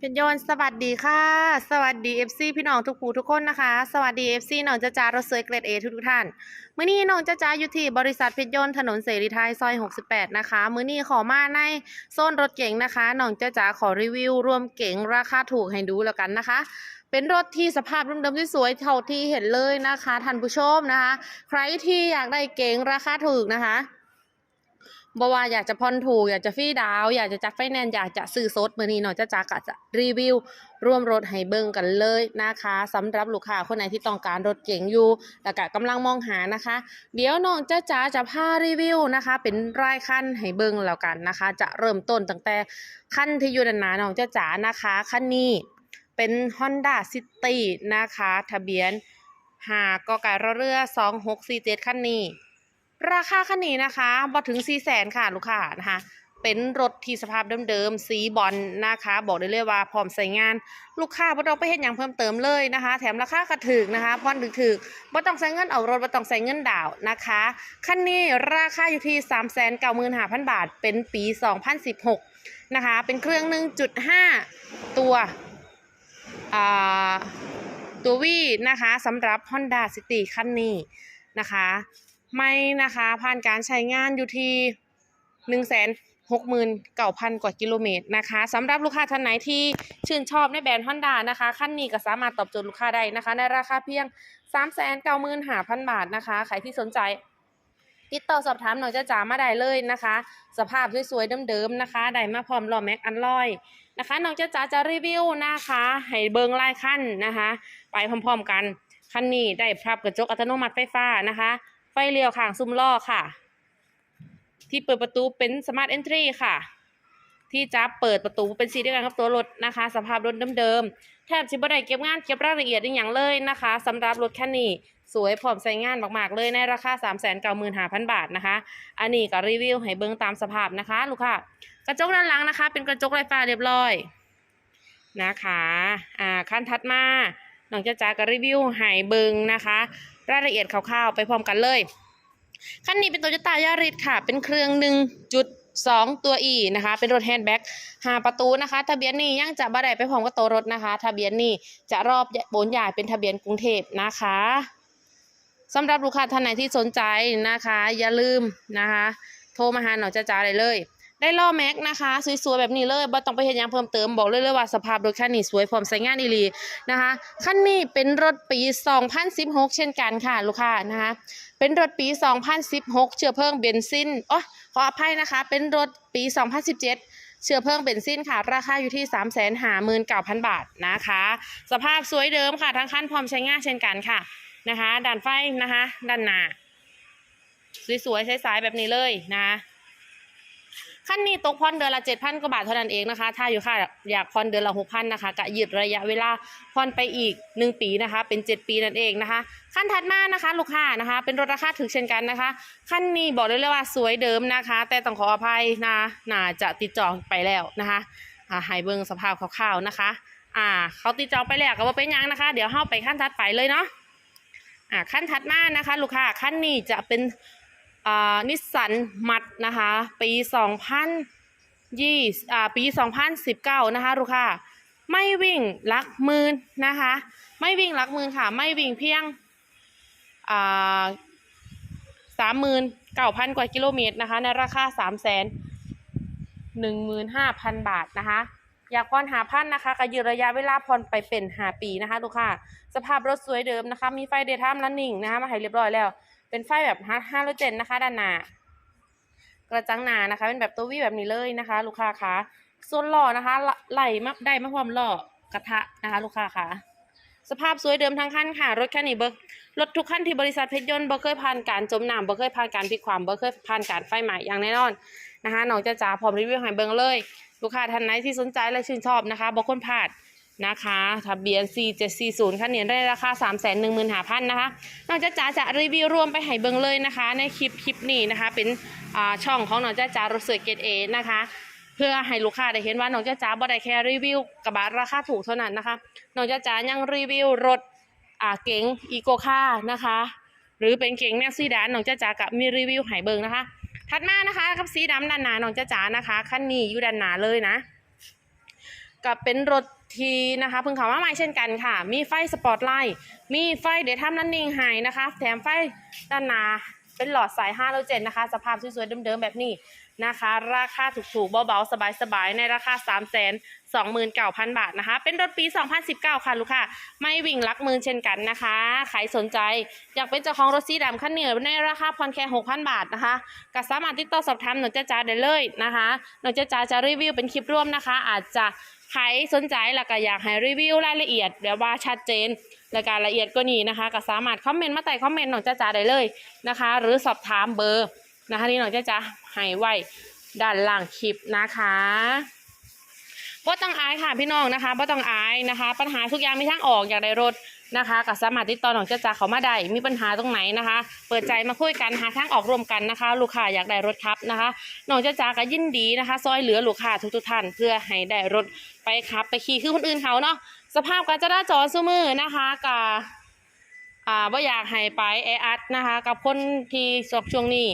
เพญโยนสวัสดีค่ะ สวัสดี FC พี่น้องทุกผู้ทุกคนนะคะ สวัสดี FC น้องจ้าจ้ารถเซยเกรดเอทุกทุกท่าน มื้อนี้น้องจ้าจ้าอยู่ที่บริษัทเพชรยนต์ถนนเสรีไทยซอย 68 นะคะ มื้อนี้ขอมาในโซนรถเก๋งนะคะน้องจ้าจ้าขอรีวิวรวมเก๋งราคาถูกให้ดูแล้วกันนะคะเป็นรถที่สภาพเดิมๆสวยๆเท่าที่เห็นเลยนะคะท่านผู้ชมนะคะ ใครที่อยากได้เก๋งราคาถูกนะคะ บว่าอยากจะผ่อนถูก อยากจะฟรีดาว อยากจะจัดไฟแนนซ์อยากจะซื้อสดมือนี้เนาะจะจักอะจะรีวิวร่วมรถให้เบิ่งกันเลยนะคะสำหรับลูกค้าคนไหนที่ต้องการรถเก๋งอยู่แล้วก็กำลังมองหานะคะ เดี๋ยวน้องจ้าจ๋าจะพารีวิวนะคะ เป็นรายคันให้เบิ่งแล้วกันนะคะ จะเริ่มต้นตั้งแต่คันที่อยู่ด้านหน้าน้องจ้าจ๋านะคะคันนี้เป็น Honda City นะคะ ทะเบียนหากไก่รเรือ 2647คันนี้ ราคาคันนี้นะคะบ่ถึง4 0 0แสนค่ะลูกค้านะคะเป็นรถที่สภาพเดิมๆสีบอลนะคะ บอกได้เลยว่าพร้อมใส่งาน ลูกค้าบ่ต้องไปเฮ็ดหยังเพิ่มเติมเลยนะคะ แถมราคาก็ถูกนะคะผ่อนถูกๆบ่ต้องใส่เงินเอารถบ่ต้องใส่เงินดาวน์นะคะคันนี้ราคาอยู่ที่ 395,000 บาท เป็นปี 2016 นะคะ เป็นเครื่อง 1.5 ตัวอ่าตัววีนะคะสำหรับ Honda City คันนี้นะคะ ไม่นะคะผ่านการใช้งานอยู่ที่หนึ่งแสนหกหมื่นเก้าพันกว่ากิโลเมตรนะคะสำหรับลูกค้าท่านไหนที่ชื่นชอบในแบรนด์ Honda นะคะขั้นนี้ก็สามารถตอบโจทย์ลูกค้าได้นะคะ ในราคาเพียงสามแสนเก้าหมื่นห้าพันบาทนะคะใครที่สนใจติดต่อสอบถามหน่อยจะจ๋ามาได้เลยนะคะ สภาพสวยๆเดิมๆนะคะได้มาพร้อมล้อแม็กอันลอยนะคะน้องจะจ๋าจะรีวิวนะคะให้เบิงลายขั้นนะคะ ไปพร้อมๆกันคันนี้ได้พรับกระจกอัตโนมัติไฟฟ้านะคะ ฟเลี้ยวข้างซุ้มล้อค่ะ ที่เปิดประตูเป็นสมาร์ทเอนทรีค่ะ ที่จะเปิดประตูเป็นสีเดียวกันกับตัวรถนะคะ สภาพรถเดิมๆแทบจะไม่ได้เก็บงานเก็บรายละเอียดอย่างเลยนะคะสำหรับรถคันนี้สวยพร้อมใช้งานมากๆเลยในราคา 3 9 5 0 0 0 บาทนะคะ อันนี้ก็รีวิวให้เบิ่งตามสภาพนะคะ ลูกค้ากระจกด้านหลังนะคะ เป็นกระจกไฟฟ้าเรียบร้อยนะคะ อ่าขั้นถัดมาน้องจะจาก็รีวิวให้เบิ่งนะคะ รายละเอียดคร่าวๆ ไปพร้อมกันเลย คันนี้เป็นโตโยต้ายาริสค่ะ เป็นเครื่อง1.2ตัว E นะคะ เป็นรถแฮนด์แบ็กหาประตูนะคะ ทะเบียนนี้ยังจะบ่ได้ไปพร้อมกับตัวรถนะคะ ทะเบียนนี้จะรอบโบนใหญ่เป็นทะเบียนกรุงเทพนะคะสำหรับลูกค้าท่านไหนที่สนใจนะคะ อย่าลืมนะคะ โทรมาหาหน่อยจ้าๆได้เลย ได้ล้อแม็กนะคะ สวยๆแบบนี้เลยบ่ต้องไปเฮ็ดหยังเพิ่มเติมบอกเลยเลยว่าสภาพรถคันนี้สวยพร้อมใช้งานอีหลีนะคะคันนี้เป็นรถปี 2016 เช่นกันค่ะลูกค้านะคะเป็นรถปี 2016 เชื้อเพลิงเบนซินอ๋อขออภัยนะคะ เป็นรถปี 2017เชื้อเพลิงเบนซินค่ะ ราคาอยู่ที่ 359,000 บาทนะคะ สภาพสวยเดิมค่ะ ทั้งคันพร้อมใช้งานเช่นกันค่ะนะคะด่านไฟนะคะด้านหน้าสวยๆใสๆแบบนี้เลยนะคะ ขั้นนี้ตกพอนเดือนละเจ็ดพันกว่าบาทเท่านั้นเองนะคะ ถ้าอยู่ค่ะอยากพอนเดือนละหกพันนะคะกะยืดระยะเวลาพอนไปอีกหนึ่งปีนะคะ เป็นเจ็ดปีนั่นเองนะคะ ขั้นถัดมานะคะลูกค้านะคะ เป็นรถราคาถึกเช่นกันนะคะ ขั้นนี้บอกได้เลยว่าสวยเดิมนะคะ แต่ต้องขออภัยนะน่าจะติดจองไปแล้วนะคะอ่าให้เบิ่งสภาพคร่าวๆนะคะ อ่า เขาติดจองไปแล้วก็ว่าเป็นยังนะคะ เดี๋ยวเข้าไปขั้นถัดไปเลยเนาะอ่าขั้นถัดมานะคะ ลูกค้าขั้นนี้จะเป็น นิสสันมัดนะคะ ปีสองพันยี่อ่าปีสองพันสิบเก้านะคะลูกค้าไม่วิ่งลักหมื่นนะคะ ไม่วิ่งลักหมื่นค่ะ ไม่วิ่งเพียงอ่าสามหมื่นเก้าพันกว่ากิโลเมตรนะคะ ในราคาสามแสนหนึ่งหมื่นห้าพันบาทนะคะ อยากผ่อนหาพันนะคะก็ยืดระยะเวลาผ่อนไปเป็นหาปีนะคะลูกค้าสภาพรถสวยเดิมนะคะ มีไฟเดย์ไทม์ลันนิ่งนะคะมาให้เรียบร้อยแล้ว เป็นไฟแบบฮาโลเจนนะคะ ด้านหน้ากระจังหนานะคะ เป็นแบบตัววีแบบนี้เลยนะคะ ลูกค้าคะส่วนหล้อนะคะไหลมาได้มาพร้อมล้อกระทะนะคะ ลูกค้าคะสภาพสวยเดิมทั้งคันค่ะ รถคันนี้เบิกรถทุกคันที่บริษัทเพชรยนต์บ่เคยผ่านการจมน้ำบ่เคยผ่านการพลิกความบ่เคยผ่านการไฟไหม้อย่างแน่นอนนะคะน้องจะจ๋าพร้อมรีวิวให้เบิ่งเลย ลูกค้าท่านไหนที่สนใจและชื่นชอบนะคะบ่คนพลาด นะคะทะเบียน 4740คันนี้ได้ราคา 315,000นะคะน้องจะจ๋าจะรีวิวรวมไปให้เบิ่งเลยนะคะ ในคลิปคลิปนี้นะคะ เป็นช่องของน้องจ้าจ๋ารถสวยเกรดเอนะคะ เพื่อให้ลูกค้าได้เห็นว่าน้องจ้าจ๋าบ่ได้แค่รีวิวกระบะราคาถูกเท่านั้นนะคะน้องจ้าจ๋ายังรีวิวรถอ่าเก๋งอีโกคานะคะ หรือเป็นเก๋งแม็กซี่ดานน้องจ้าจ๋ากับมีรีวิวให้เบิ่งนะคะ ถัดมานะคะกับสีดำด้านหน้าน้องจ้าจ๋านะคะคันนี้อยู่ด้านหน้าเลยนะ กับเป็นรถทีนะคะเพิ่งเข้ามาใหม่เช่นกันค่ะ มีไฟสปอตไลท์มีไฟเดทามนันนิ่งไฮนะคะ แถมไฟด้านหน้าเป็นหลอดสาย5แล้วเจนนะคะ สภาพสวยๆเดิมๆแบบนี้ นะคะ ราคาถูกๆเบาๆ สบายๆ ในราคา 3 2 9 0 0 0 บาทนะคะ เป็นรถปี 2019 ค่ะลูกค้าไม่วิ่งลักมือเช่นกันนะคะ ใครสนใจ อยากเป็นเจ้าของรถสีดำคันเหนือในราคาผ่อนแค่ 6,000 บาทนะคะก็สามารถติดต่อสอบถามหนูจ้าจ๋าได้เลยนะคะหนูจ้าจ๋าจะรีวิวเป็นคลิปร่วมนะคะ อาจจะใครสนใจแล้วก็อยากให้รีวิวรายละเอียดแบบว่าชัดเจนและการละเอียดก็นี่นะคะ ก็สามารถคอมเมนต์มาใต้คอมเมนต์หนูจ้าจ๋าได้เลยนะคะ หรือสอบถามเบอร์ นะคะที่หนูจ้าจ๋าให้ไว้ด้านล่างคลิปนะคะบ่ต้องอายค่ะพี่น้องนะคะบ่ต้องอายนะคะ ปัญหาทุกอย่างมีทางออกอยากได้รถนะคะก็สามารถติดต่อน้องเจ้าจ๋าเขามาได้มีปัญหาตรงไหนนะคะ เปิดใจมาคุยกันหาทางออกร่วมกันนะคะ ลูกค้าอยากได้รถครับนะคะน้องเจ้าจ๋าก็ยินดีนะคะ ซอยเหลือลูกค้าทุกๆท่านเพื่อให้ได้รถไปขับ ไปขี่คือคนอื่นเขาเนาะสภาพการจราจรซุมือนะคะกับอ่าบ่อยากให้ไปแออัดนะคะ กับคนที่สอบช่วงนี้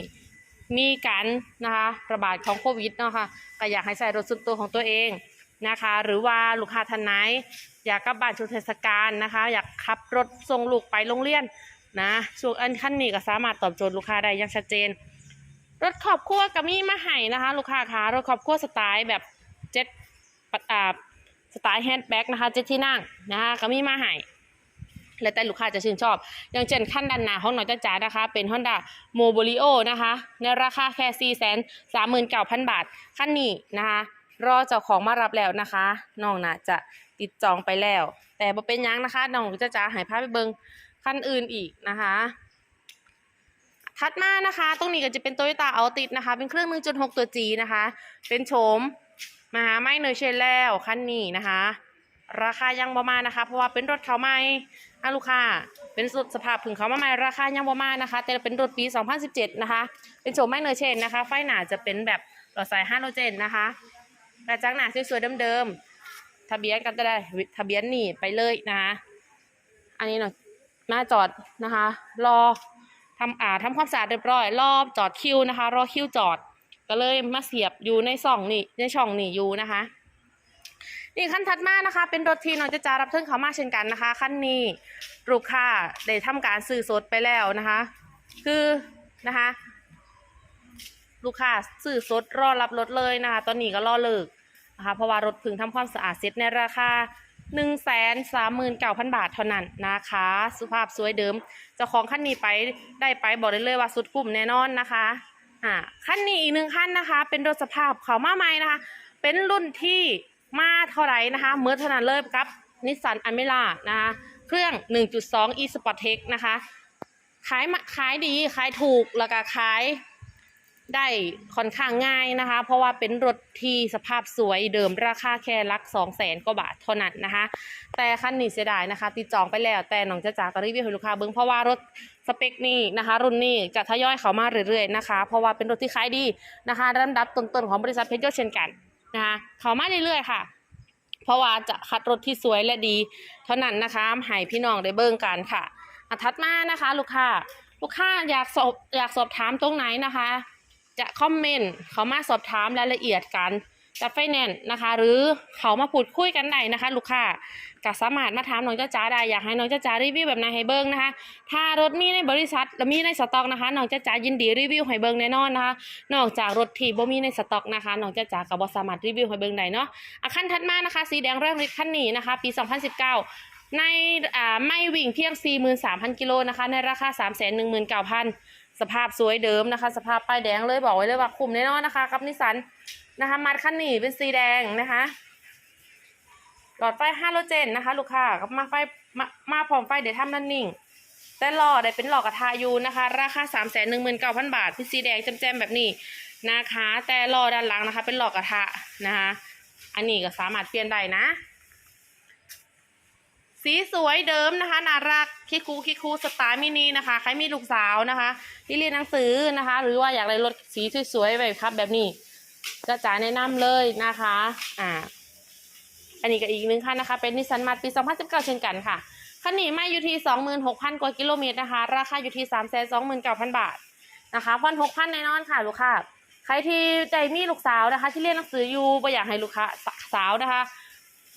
มีการนะคะระบาดของโควิดเนาะค่ะก็อยากให้ใส่รถส่วนตัวของตัวเองนะคะ หรือว่าลูกค้าท่านไหนอยากกลับบ้านช่วงเทศกาลนะคะ อยากขับรถส่งลูกไปโรงเรียนนะช่วงอันขั้นนี้ก็สามารถตอบโจทย์ลูกค้าได้อย่างชัดเจน รถครอบครัวก็มีมาให้นะคะ ลูกค้าคะรถครอบครัวสไตล์แบบเจ็ตปัดอ่าสไตล์แฮนด์แบ็กนะคะเจ็ตที่นั่งนะคะก็มีมาให้ แล้วแต่ลูกค้าจะชื่นชอบ อย่างเช่นขั้นด้านหน้าของหน่อยจ้าจ๋านะคะ เป็น Honda m o b i l i o นะคะ ในราคาแค่ 4 3 9 0 0 0 บาท ขั้นนี้นะคะ รอเจ้าของมารับแล้วนะคะน้องนะจะติดจองไปแล้ว แต่บ่เป็นยังนะคะน้องจ้าจ๋าให้พาไปเบิงขั้นอื่นอีกนะคะ ถัดมานะคะ ตรงนี้ก็จะเป็น Toyota Altis นะคะ เป็นเครื่อง 1.6 ตัว G นะคะ เป็นโฉมมหาไม่เนยเชนแล้วคันนี้นะคะ ราคายังประมานะคะ เพราะว่าเป็นรถเขาใหม่อะลูกค้าเป็นรถสภาพผึ่งเขามาใหม่ราคายังประมานะคะ แต่เป็นรถปี 2017 นะคะ เป็นโฉมไม่เนยเชนนะคะ ไฟหนาจะเป็นแบบหลอดสายฮาโลเจนนะคะกระจังหนาสวยๆเดิมๆทะเบียนก็จะได้ทะเบียนหนีไปเลยนะคะอันนี้เนาะมาจอดนะคะ รอทำอ่าทำความสะอาดเรียบร้อยรอบจอดคิวนะคะ รอคิวจอด ก็เลยมาเสียบอยู่ในช่องนี่ในช่องนี่อยู่นะคะ นี่ขั้นถัดมานะคะ เป็นรถที่น้องจะจารับเทิงเขามาเช่นกันนะคะ ขั้นนี้ลูกค้าได้ทำการซื้อสดไปแล้วนะคะ คือนะคะ ลูกค้าซื้อสดรอรับรถเลยนะคะ ตอนนี้ก็รอเลิกนะคะ เพราะว่ารถพึงทำความสะอาดเสร็จในราคา1 3 9 0 0 0บาทเท่านั้นนะคะ สุภาพสวยเดิมเจ้าของขั้นนี้ไปได้ไปบอกได้เลยว่าสุดกลุ่มแน่นอนนะคะอ่าขั้นนี้อีกหนึ่งขั้นนะคะ เป็นรถสภาพเขามาใหม่นะคะ เป็นรุ่นที่ มาเท่าไหร่นะคะเมื่อเท่านั้นเลยกับนิสสันอเมร่านะคะเครื่อง 1.2 e Sport Tech นะคะ ขายมาขายดี ขายถูก แล้วก็ขายได้ค่อนข้างง่ายนะคะ เพราะว่าเป็นรถที่สภาพสวยเดิมราคาแค่ลัก2 0 0แสนกว่าบาทเท่านั้นนะคะ แต่คันนี้เสียดายนะคะ ติดจองไปแล้วแต่น้องจะจาก็รีวิวให้ลูกค้าเบิ้งเพราะว่ารถสเปคนี้นะคะ รุ่นนี้จะทยอยเข้ามาเรื่อยๆนะคะ เพราะว่าเป็นรถที่ขายดีนะคะลำดับต้นๆของบริษัทเพชรยศเช่นกัน นะคะเขามาเรื่อยๆค่ะ เพราะว่าจะคัดรถที่สวยและดี เท่านั้นนะคะให้พี่น้องได้เบิ่งกันค่ะทัดมานะคะ ลูกค้าลูกค้าอยากสอบอยากสอบถามตรงไหนนะคะ จะคอมเมนต์เขามาสอบถามรายละเอียดกัน จัดไฟแนนซ์นะคะ หรือเขามาพูดคุยกันได้นะคะ ลูกค้าก็สามารถมาถามน้องเจ้าจ๋าได้อยากให้น้องเจ้าจ๋ารีวิวแบบไหนให้เบิ้งนะคะ ถ้ารถมีในบริษัทและมีในสต็อกนะคะน้องเจ้าจ๋ายินดีรีวิวให้เบิ้งแน่นอนนะคะ นอกจากรถที่บ่มีในสต็อกนะคะน้องเจ้าจ๋าก็บ่สามารถรีวิวให้เบิ่งได้เนาะอะขั้นถัดมานะคะ สีแดงเรื่องฤทธิ์ขั้นนี้นะคะ ปี 2019 ในอ่าไม่วิ่งเพียง 43,000 กิโลนะคะ ในราคา 319,000 สภาพสวยเดิมนะคะ สภาพป้ายแดงเลยบอกไว้เลยว่าคุ้มแน่นอนนะคะกับนิสสัน นะคะมัดขั้นนี้เป็นสีแดงนะคะ หลอดไฟฮาโลเจนนะคะ ลูกค้ากับมาไฟมามาพร้อมไฟเดี๋ยวทำนั่นนิ่ง แต่หลอดได้เป็นหลอดกระทายูนะคะ ราคา3 1 9 0 0 0บาทเป็นสีแดงแจ่มๆแบบนี้นะคะ แต่หลอดด้านหลังนะคะ เป็นหลอดกระทะนะคะ อันนี้ก็สามารถเปลี่ยนได้นะ สีสวยเดิมนะคะน่ารักคิคูคิคูสไตล์มินินะคะ ใครมีลูกสาวนะคะที่เรียนหนังสือนะคะ หรือว่าอยากได้รถสีสวยๆแบบครับแบบนี้ จะจ๋าแนะนำเลยนะคะ อ่า อันนี้ก็อีกหนึ่งคันนะคะ เป็นนิสสันมาปี 2019 เช่นกันค่ะ คันนี้ไม่อยู่ที่ 26,000 กว่ากิโลเมตรนะคะ ราคาอยู่ที่ 329,000 บาทนะคะพันหกพันแน่นอนค่ะ ลูกค้า ใครที่ใจมีลูกสาวนะคะ ที่เรียนหนังสืออยู่ไม่อยากให้ลูกค้าสาวนะคะ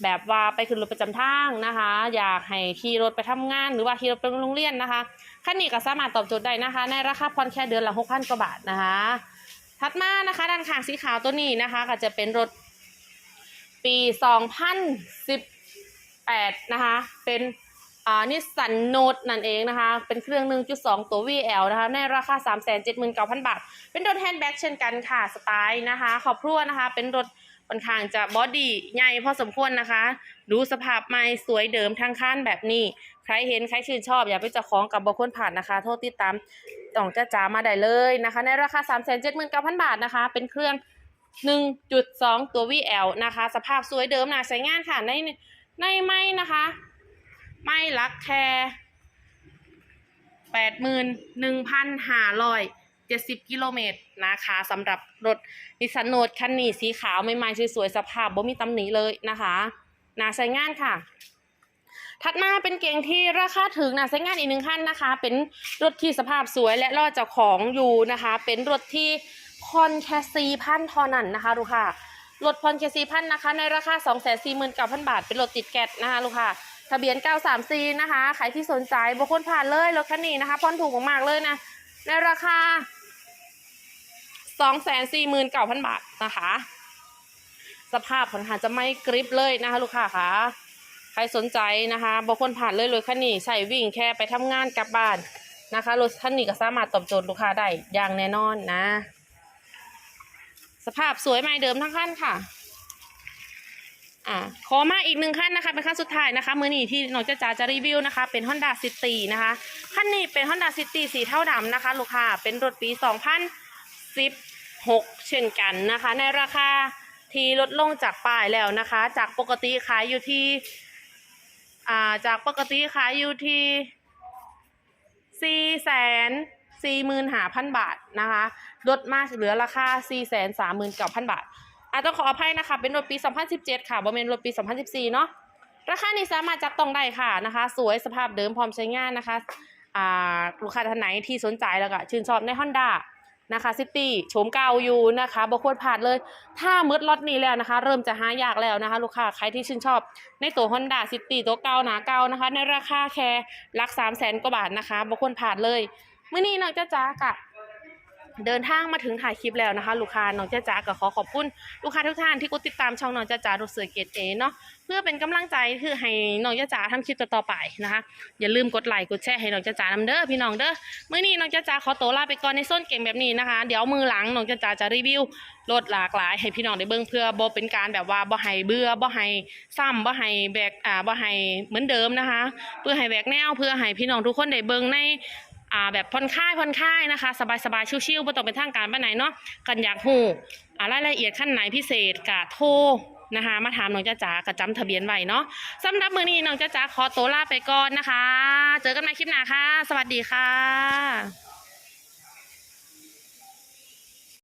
แบบว่าไปขึ้นรถประจำทางนะคะ อยากให้ขี่รถไปทำงาน หรือว่าขี่รถไปโรงเรียนนะคะ คันนี้ก็สามารถตอบโจทย์ได้นะคะ ในราคาผ่อนแค่เดือนละ6,000กว่าบาทนะคะ ถัดมานะคะ ด้านข้างสีขาวตัวนี้นะคะ ก็จะเป็นรถปี2018นะคะ เป็นอ่านิสสันโนตนั่นเองนะคะ เป็นเครื่อง 1.2 ตัว VL นะคะ ในราคา 379,000 บาท เป็นรถแฮนด์แบ็กเช่นกันค่ะ สไตล์นะคะขอบครัวนะคะ เป็นรถค่อนข้างจะบอดี้ใหญ่พอสมควรนะคะ ดูสภาพใหม่สวยเดิมทางคันแบบนี้ ใครเห็น ใครชื่นชอบ อย่าไปเจะของกับบคนผ่านนะคะ โทษติดตาม ต้องจ้าจ๋ามาได้เลยนะคะ ในราคา 3 7 9 0 0 0 บาทนะคะ เป็นเครื่อง 1.2 ตัว VL นะคะ สภาพสวยเดิมนะใช้งานค่ะ ในในไม่นะคะ ไม่ลักแค่แปดหมื่นหนึ่งพันห้าร้อยเจ็ดสิบกิโลเมตรนะคะสำหรับรถนิสสันโนตคันนี้สีขาวใหม่ๆสวยๆสภาพบ่มีตำหนิเลยนะคะนาใช้งานค่ะ ถัดมาเป็นเก่งที่ราคาถึงนะใช้งานอีกหนึ่งคันนะคะ เป็นรถที่สภาพสวยและรอดจ้าของอยู่นะคะ เป็นรถที่คอนแคซีพันทอนันนะคะลูกค่ะรถพอนแคซีพันนะคะ ในราคา 2 4 9 0 0 0 บาท เป็นรถติดแก๊สนะคะลูกค่ะทะเบียน 934 นะคะใครที่สนใจบางคนผ่านเลยรถคันนี้นะคะพอนถูกมากๆเลยนะ ในราคา 249,000 บาทนะคะ สภาพค่อนข้างจะไม่กริปเลยนะคะลูกค้าค่ะ รสนใจนะคะบางคนผ่านเลยรถคันนี้ใส่วิ่งแค่ไปทำงานกลับบ้านนะคะรถคันนี้ก็สามารถตอบโจทย์ลูกค้าได้อย่างแน่นอนนะ สภาพสวยใหม่เดิมทั้งคันค่ะอ่าขอมาอีกหนึ่งขั้นนะคะ เป็นขั้นสุดท้ายนะคะ มือนี้ที่น้องจะจ๋าจะรีวิวนะคะ เป็น Honda City นะคะขั้นนี้เป็น Honda City สีเท่าดำนะคะ ลูกค้าเป็นรถปี 2016 เช่นกันนะคะ ในราคาที่ลดลงจากป้ายแล้วนะคะ จากปกติขายอยู่ที่ อ่าจากปกติขายอยู่ที่4แสนสี่หมื่นห้าพันบาทนะคะลดมาเหลือราคา4แสนสามหมื่นเก้าพันบาทอาจต้องขออภัยนะคะ เป็นรถปี 2017 ค่ะบ่เป็นรถปี 2014 เนาะราคานี้สามารถจับต้องได้ค่ะนะคะ สวยสภาพเดิมพร้อมใช้งานนะคะลูกค้าท่านไหนที่สนใจแล้วก็ชื่นชอบใน Honda นะคะซิตี้โฉมเก่าอยู่นะคะบ่ควรผ่านเลย ถ้ามืดล็อตนี้แล้วนะคะ เริ่มจะหายากแล้วนะคะ ลูกค้าใครที่ชื่นชอบ ในตัว Honda City ตัวเก่าหนาเก่านะคะ ในราคาแค่หลัก3 0 0 0 0 0กว่าบาทนะคะบ่ควรผ่านเลยเมื่อนี้น้องจ้าจ้ากะ เดินทางมาถึงถ่ายคลิปแล้วนะคะ ลูกค้าน้องจ้าจ๋าก็ขอขอบคุณลูกค้าทุกท่านที่กดติดตามช่องน้องจ้าจ๋ารถเสือเกตเอเนาะเพื่อเป็นกำลังใจคือให้น้องจ้าจ๋าทำคลิปต่อไปนะคะ อย่าลืมกดไลค์กดแชร์ให้น้องจ้าจ๋านำเด้อพี่น้องเด้อเมื่อนี้น้องจ้าจ๋าขอตัวลาไปก่อนในส้นเก่งแบบนี้นะคะ เดี๋ยวมือหลังน้องจ้าจ๋าจะรีวิวรถหลากหลาย ให้พี่น้องได้เบิ่งเพื่อบ่เป็นการแบบว่าบ่ให้เบื่อบ่ให้ซ้ำบ่ให้แบกอ่าบ่ให้เหมือนเดิมนะคะ เพื่อให้แบกแนวเพื่อให้พี่น้องทุกคนได้เบิ่งใน อ่าแบบผ่อนคลายผ่อนคลายนะคะ สบายสบายชิวๆไม่ต้องเป็นทางการไปไหนเนาะกันอยากหูอ่ารายละเอียดขั้นไหนพิเศษกะโทรนะคะ มาถามน้องจ้าจ๋ากะจำทะเบียนไว้เนาะสำหรับมือนี้น้องจ้าจ๋าขอตัวลาไปก่อนนะคะ เจอกันใหม่คลิปหน้าค่ะ สวัสดีค่ะ